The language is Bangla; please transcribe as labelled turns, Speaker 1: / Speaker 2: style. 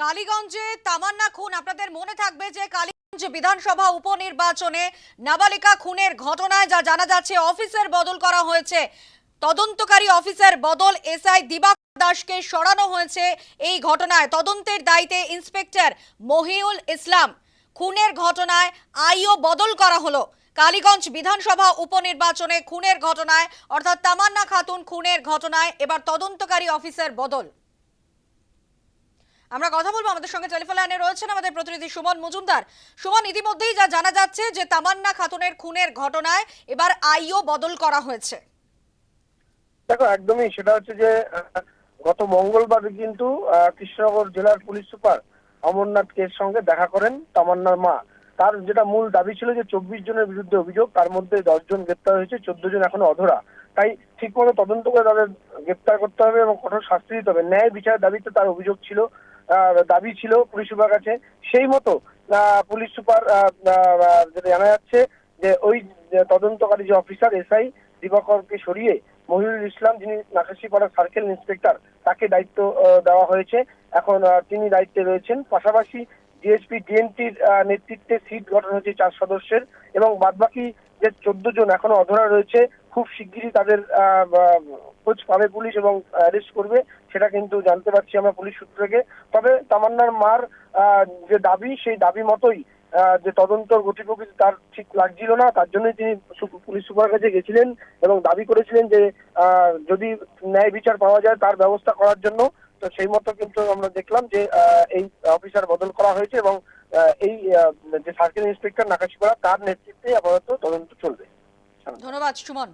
Speaker 1: কালীগঞ্জে তামান্না খুন। আপনাদের মনে থাকবে যে কালীগঞ্জ বিধানসভা উপনির্বাচনে নাবালিকা খুনের ঘটনায় যা জানা যাচ্ছে, অফিসের বদল করা হয়েছে। তদন্তকারী অফিসার বদল এসআই দিবাকর দাসকে সরানো হয়েছে এই ঘটনায়। তদন্তের দায়িত্বে ইন্সপেক্টর মহিউল ইসলাম। খুনের ঘটনায় আইও বদল করা হলো। কালীগঞ্জ বিধানসভা উপনির্বাচনে খুনের ঘটনায়, অর্থাৎ তামান্না খাতুন খুনের ঘটনায় এবার তদন্তকারী অফিসার বদল। আমরা কথা বলব আমাদের সঙ্গে টেলিফোন লাইনে রয়েছেন আমাদের প্রতিনিধি সুমন মজুমদার। সুমন, ইতিমধ্যেই যা জানা যাচ্ছে যে তামান্না খাতুনের খুনের ঘটনায় এবার আইও বদল করা হয়েছে।
Speaker 2: দেখো, একদমই সেটা হচ্ছে যে গত মঙ্গলবার কিন্তু কৃষ্ণনগর জেলার পুলিশ সুপার অমরনাথ কের সঙ্গে দেখা করেন তামান্নার মা। তার যেটা মূল দাবি ছিল যে চব্বিশ জনের বিরুদ্ধে অভিযোগ, তার মধ্যে দশ জন গ্রেপ্তার হয়েছে, চোদ্দ জন এখনও অধরা। তাই ঠিকমতো তদন্ত করে তাদের গ্রেপ্তার করতে হবে এবং কঠোর শাস্তি দিতে হবে। ন্যায় বিচারের দাবিতে তার অভিযোগ ছিল দাবি ছিল পুলিশ সুপার কাছে। সেই মতো পুলিশ সুপার যেটা জানা যাচ্ছে যে ওই তদন্তকারী যে অফিসার, এসআই দিবাকরকে সরিয়ে মহিরুল ইসলাম, যিনি নাকাশিপাড়া সার্কেল ইন্সপেক্টর তাকে দায়িত্ব দেওয়া হয়েছে। এখন তিনি দায়িত্বে রয়েছেন। পাশাপাশি ডিএসপি ডিএনটির নেতৃত্বে সিট গঠন হয়েছে চার সদস্যের এবং বাদবাকি যে চোদ্দ জন এখনও অধরা রয়েছে খুব শিগগিরই তাদের খোঁজ পাবে পুলিশ এবং অ্যারেস্ট করবে, সেটা কিন্তু জানতে পারছি আমরা পুলিশ সূত্র থেকে। তবে তামান্নার মার যে দাবি, সেই দাবি মতোই যে তদন্ত গতি প্রকৃতি তার ঠিক লাগছিল না, তার জন্যই তিনি পুলিশ সুপার কাছে গেছিলেন এবং দাবি করেছিলেন যে যদি ন্যায় বিচার পাওয়া যায় তার ব্যবস্থা করার জন্য। তো সেই মতো কিন্তু আমরা দেখলাম যে এই অফিসার বদল করা হয়েছে এবং এই যে সার্কেল ইন্সপেক্টর নাকাশিপাড়া, তার নেতৃত্বে আপাতত তদন্ত চলবে।
Speaker 1: ধন্যবাদ, সুমন।